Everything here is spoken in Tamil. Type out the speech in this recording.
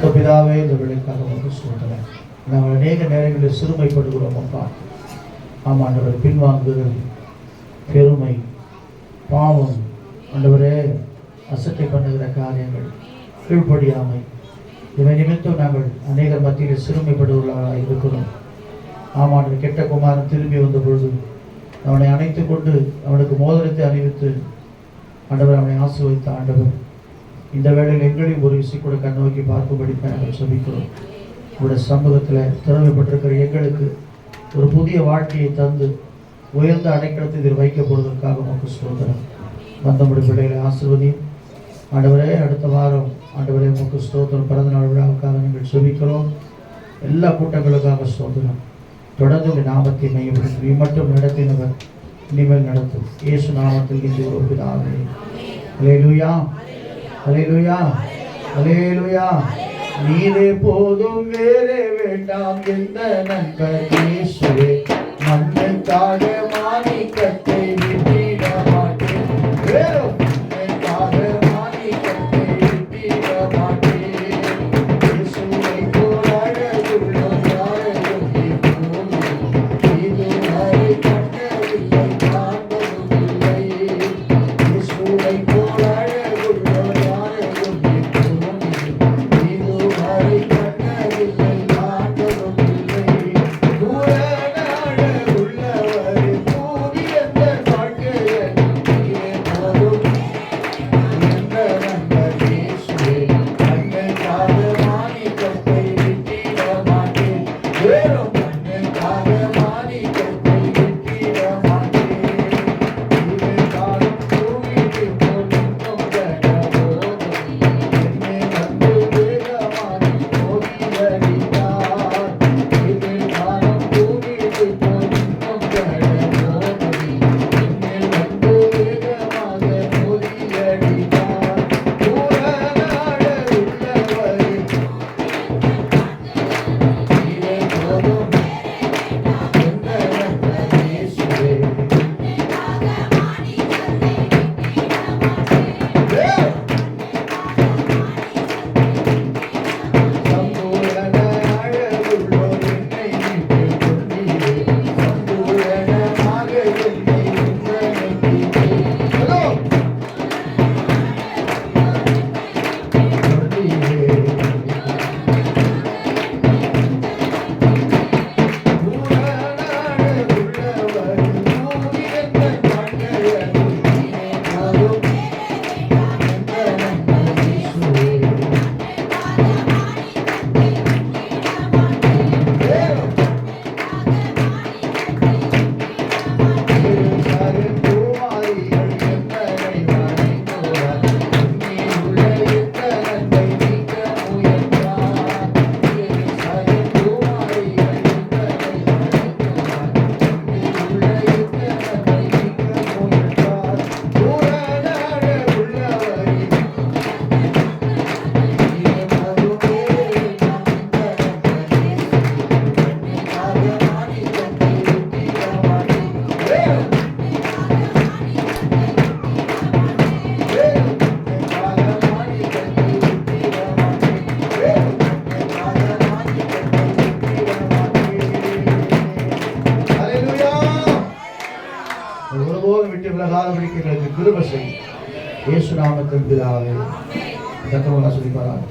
பரிசுத்த பிதாவே இந்த வேலைக்காக உங்களுக்கு சொல்கிறேன் நாங்கள் அநேக நேரங்களில் சிறுமைப்படுகிறோம் அப்பா. ஆமாம் ஆண்டவர் பின்வாங்குதல் பெருமை பாவம். ஆண்டவரே அசட்டை பண்ணுகிற காரியங்கள் கீழ்ப்படியாமை. இவை நிமித்தம் நாங்கள் அநேக மத்தியில் சிறுமைப்படுவர்களாக இருக்கிறோம். ஆமாண்டு கெட்ட குமாரன் திரும்பி வந்த பொழுது அவனை அணைத்து கொண்டு அவனுக்கு மோதிரத்தை அறிவித்து ஆண்டவர் அவனை ஆசீர்வதித்த ஆண்டவர். இந்த வேளையில் எங்களையும் ஒரு விசை கூட கண் நோக்கி பார்க்கும்படி நாங்கள் சொல்லிக்கிறோம். உங்களுடைய சமூகத்தில் திறமைப்பட்டிருக்கிற எங்களுக்கு ஒரு புதிய வாழ்க்கையை தந்து உயர்ந்த அடைக்கலத்தை இதில் வைக்கப்படுவதற்காக உமக்கு ஸ்தோத்திரம். வந்தமுடி பிள்ளைகளை ஆசிர்வதியும். ஆண்டவரே அடுத்த வாரம் ஆண்டவரே உமக்கு ஸ்தோத்திரம். பிறந்த நாள் விழாவுக்காக நீங்கள் சொல்லிக்கிறோம். எல்லா கூட்டங்களுக்காக ஸ்தோத்திரம். தொடர்ந்து இந்த நாமத்தை மையப்படுத்தி மட்டும் நடத்தினவர் இனிமேல் நடத்தும். இயேசு நாமத்தில் இந்த ஒரு பிதாவே. அலேலுயா அலேலுயா அலேலுயா நீரே போதும் வேறே வேண்டாம் எந்த நண்பர் மண்ணுக்காக மாணிக்கத்தை விட்டிட ஒருபோதும் விட்டு விலகாதபடிக்கு எங்களுக்கு கிருப செய்யும். இயேசு நாமத்தின் பிதாவே. கத்தவங்க சொல்லி பாராங்க